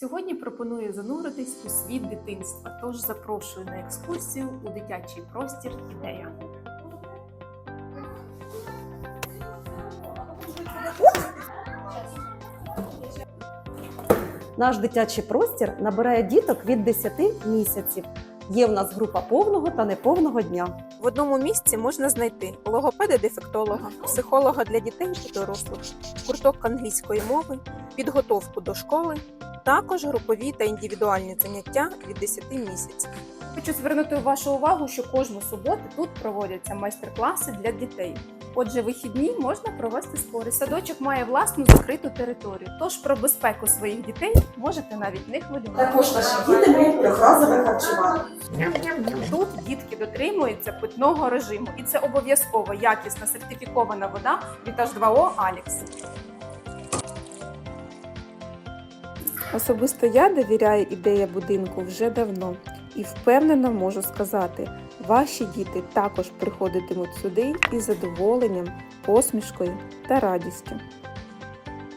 Сьогодні пропоную зануритись у світ дитинства, тож запрошую на екскурсію у дитячий простір ідея. Наш дитячий простір набирає діток від 10 місяців. Є в нас група повного та неповного дня. В одному місці можна знайти логопеда-дефектолога, психолога для дітей і дорослих, гурток англійської мови, підготовку до школи, також групові та індивідуальні заняття від 10 місяців. Хочу звернути вашу увагу, що кожну суботу тут проводяться майстер-класи для дітей. Отже, вихідні можна провести спори. Садочок має власну закриту територію, тож про безпеку своїх дітей можете навіть не хвилювати. Також наші діти мають трьохразове харчування. Тут дітки дотримуються питного режиму, і це обов'язково якісна сертифікована вода від H2O Alex. Особисто я довіряю ідеї будинку вже давно і впевнено можу сказати, ваші діти також приходитимуть сюди із задоволенням, посмішкою та радістю.